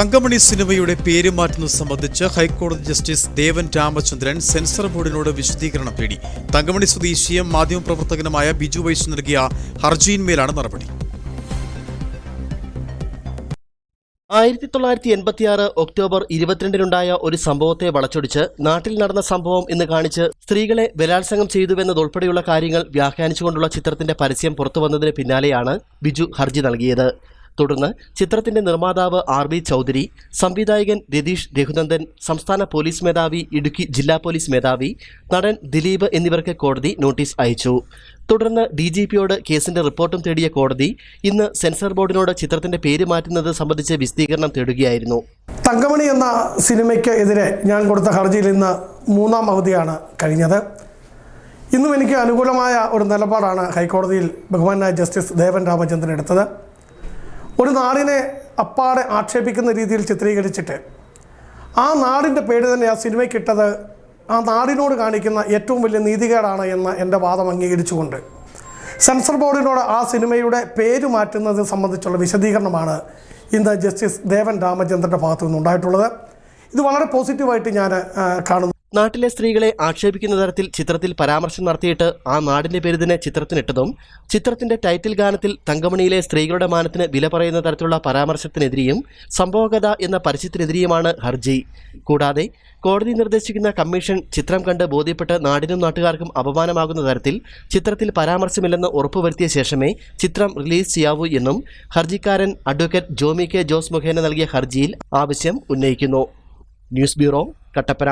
തങ്കമണി സിനിമയുടെ പേര് മാറ്റുന്നത് സംബന്ധിച്ച് ഹൈക്കോടതി ജസ്റ്റിസ് ദേവൻ രാമചന്ദ്രൻ സെൻസർ ബോർഡിനോട് വിശദീകരണം തേടി. തങ്കമണി സ്വദേശിയും മാധ്യമപ്രവർത്തകനുമായ ബിജു വൈശ് നൽകിയ ഹർജിയിന്മേലാണ് നടപടി. ആയിരത്തി തൊള്ളായിരത്തി എൺപത്തിയാറ് ഒക്ടോബർ ഇരുപത്തിരണ്ടിനുണ്ടായ ഒരു സംഭവത്തെ വളച്ചൊടിച്ച് നാട്ടിൽ നടന്ന സംഭവം എന്ന് കാണിച്ച് സ്ത്രീകളെ ബലാത്സംഗം ചെയ്തുവെന്നതുൾപ്പെടെയുള്ള കാര്യങ്ങൾ വ്യാഖ്യാനിച്ചുകൊണ്ടുള്ള ചിത്രത്തിന്റെ പരസ്യം പുറത്തുവന്നതിന് പിന്നാലെയാണ് ബിജു ഹർജി നൽകിയത്. തുടർന്ന് ചിത്രത്തിന്റെ നിർമ്മാതാവ് ആർ ബി ചൗധരി സംവിധായകൻ രതീഷ് രഘുനന്ദൻ സംസ്ഥാന പോലീസ് മേധാവി ഇടുക്കി ജില്ലാ പോലീസ് മേധാവി നടൻ ദിലീപ് എന്നിവർക്ക് കോടതി നോട്ടീസ് അയച്ചു. തുടർന്ന് ഡി ജി പിയോട് കേസിന്റെ റിപ്പോർട്ടും തേടിയ കോടതി ഇന്ന് സെൻസർ ബോർഡിനോട് ചിത്രത്തിന്റെ പേര് മാറ്റുന്നത് സംബന്ധിച്ച് വിശദീകരണം തേടുകയായിരുന്നു. തങ്കമണി എന്ന സിനിമയ്ക്ക് എതിരെ ഞാൻ കൊടുത്ത ഹർജിയിൽ ഇന്ന് മൂന്നാം അവധിയാണ് കഴിഞ്ഞത്. ഇന്നും എനിക്ക് അനുകൂലമായ ഒരു നിലപാടാണ് ഹൈക്കോടതിയിൽ ബഹുമാനായ ജസ്റ്റിസ് ദേവൻ രാമചന്ദ്രൻ എടുത്തത്. ഒരു നാടിനെ അപ്പാടെ ആക്ഷേപിക്കുന്ന രീതിയിൽ ചിത്രീകരിച്ചിട്ട് ആ നാടിന്റെ പേര് തന്നെ ആ സിനിമയ്ക്കിട്ടത് ആ നാടിനോട് കാണിക്കുന്ന ഏറ്റവും വലിയ നീതികേടാണ് എന്ന് എന്റെ വാദം അംഗീകരിച്ചുകൊണ്ട്. സെൻസർ ബോർഡിനോട് ആ സിനിമയുടെ പേര് മാറ്റുന്നത് സംബന്ധിച്ചുള്ള വിശദീകരണമാണ് ഇന്ന് ജസ്റ്റിസ് ദേവൻ രാമചന്ദ്രന്റെ ഭാഗത്തു നിന്നുണ്ടായിട്ടുള്ളത് ഇത് വളരെ പോസിറ്റീവായിട്ട് ഞാൻ കാണുന്നു. നാട്ടിലെ സ്ത്രീകളെ ആക്ഷേപിക്കുന്ന തരത്തിൽ ചിത്രത്തിൽ പരാമർശം നടത്തിയിട്ട് ആ നാടിന്റെ പേര് ചിത്രത്തിനിട്ടതും ചിത്രത്തിന്റെ ടൈറ്റിൽ ഗാനത്തിൽ തങ്കമണിയിലെ സ്ത്രീകളുടെ മാനത്തിന് വില പറയുന്ന തരത്തിലുള്ള പരാമർശത്തിനെതിരെയും സംഭവകഥ എന്ന പരസ്യത്തിനെതിരെയുമാണ് ഹർജി. കൂടാതെ കോടതി നിർദ്ദേശിക്കുന്ന കമ്മീഷൻ ചിത്രം കണ്ട് ബോധ്യപ്പെട്ട് നാടിനും നാട്ടുകാർക്കും അപമാനമാകുന്ന തരത്തിൽ ചിത്രത്തിൽ പരാമർശമില്ലെന്ന് ഉറപ്പുവരുത്തിയ ശേഷമേ ചിത്രം റിലീസ് ചെയ്യാവൂ എന്നും ഹർജിക്കാരൻ അഡ്വക്കേറ്റ് ജോമി കെ ജോസ് മുഖേന നൽകിയ ഹർജിയിൽ ആവശ്യം ഉന്നയിക്കുന്നു. News bureau Kattappana.